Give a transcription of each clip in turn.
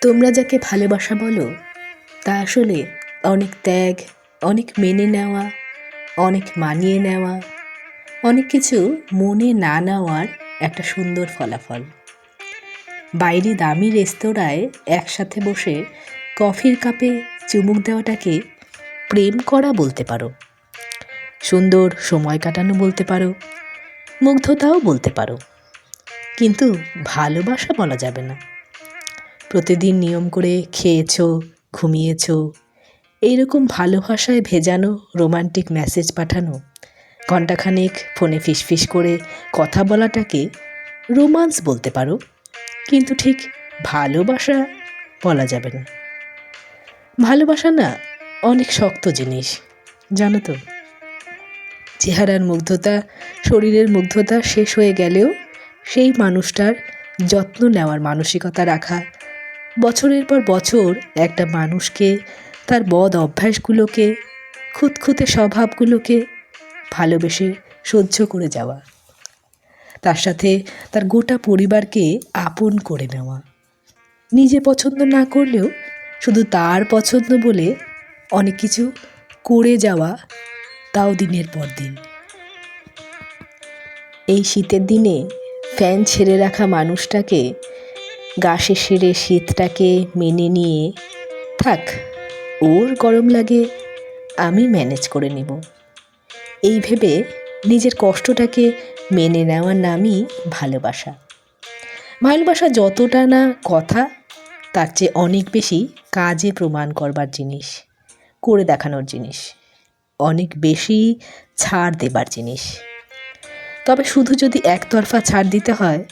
তোমরা যাকে ভালোবাসা বলো, তা আসলে অনেক ত্যাগ, অনেক মেনে নেওয়া, অনেক মানিয়ে নেওয়া, অনেক কিছু মনে না নেওয়ার একটা সুন্দর ফলাফল। বাইরে দামি রেস্তোরাঁয় একসাথে বসে কফির কাপে চুমুক দেওয়াটাকে প্রেম করা বলতে পারো, সুন্দর সময় কাটানো বলতে পারো, মুগ্ধতাও বলতে পারো। কিন্তু ভালোবাসা বলা যাবে না। প্রতিদিন নিয়ম করে খেয়েছো, ঘুমিয়েছো। এইরকম ভালোবাসায় ভেজানো রোমান্টিক মেসেজ পাঠানো। ঘণ্টাখানেক ফোনে ফিসফিস করে কথা বলাটাকে রোমান্স বলতে পারো। কিন্তু ঠিক ভালোবাসা বলা যাবে না। ভালোবাসা না অনেক শক্ত জিনিস, জানো তো। চেহারার মুগ্ধতা, শরীরের মুগ্ধতা শেষ হয়ে গেলেও সেই মানুষটার যত্ন নেওয়ার মানসিকতা রাখা বছরের পর বছর একটা মানুষকে, তার বদ অভ্যাসগুলোকে, খুঁতখুঁতে স্বভাবগুলোকে ভালোবেসে সহ্য করে যাওয়া। তার সাথে তার গোটা পরিবারকে আপন করে নেওয়া। নিজে পছন্দ না করলেও শুধু তার পছন্দ বলে অনেক কিছু করে যাওয়া তাও দিনের পর দিন। এই শীতের দিনে ফ্যান ছেড়ে রাখা মানুষটাকে গা সেরে শীতটাকে মেনে নিয়ে থাক, ওর গরম লাগে, আমি ম্যানেজ করে নেব। এই ভেবে নিজের কষ্টটাকে মেনে নেওয়ার নামই ভালোবাসা। ভালোবাসা যতটা না কথা, তার চেয়ে অনেক বেশি কাজে প্রমাণ করবার জিনিস, করে দেখানোর জিনিস, অনেক বেশি ছাড় দেবার জিনিস। তবে শুধু যদি একতরফা ছাড় দিতে হয়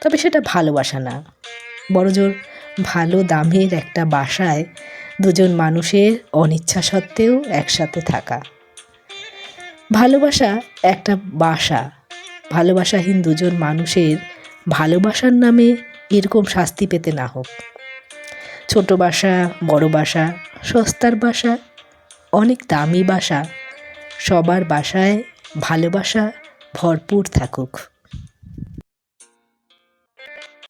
তবে সেটা ভালোবাসা না। বড়জোর ভালো দামের একটা বাসায় দুজন মানুষের অনিচ্ছা সত্ত্বেও একসাথে থাকা। ভালোবাসা একটা বাসা। ভালোবাসাহীন দুজন মানুষের ভালোবাসার নামে এরকম শাস্তি পেতে না হোক। ছোট বাসা, বড় বাসা, সস্তার বাসা, অনেক দামি বাসা, সবার বাসায় ভালোবাসা ভরপুর থাকুক।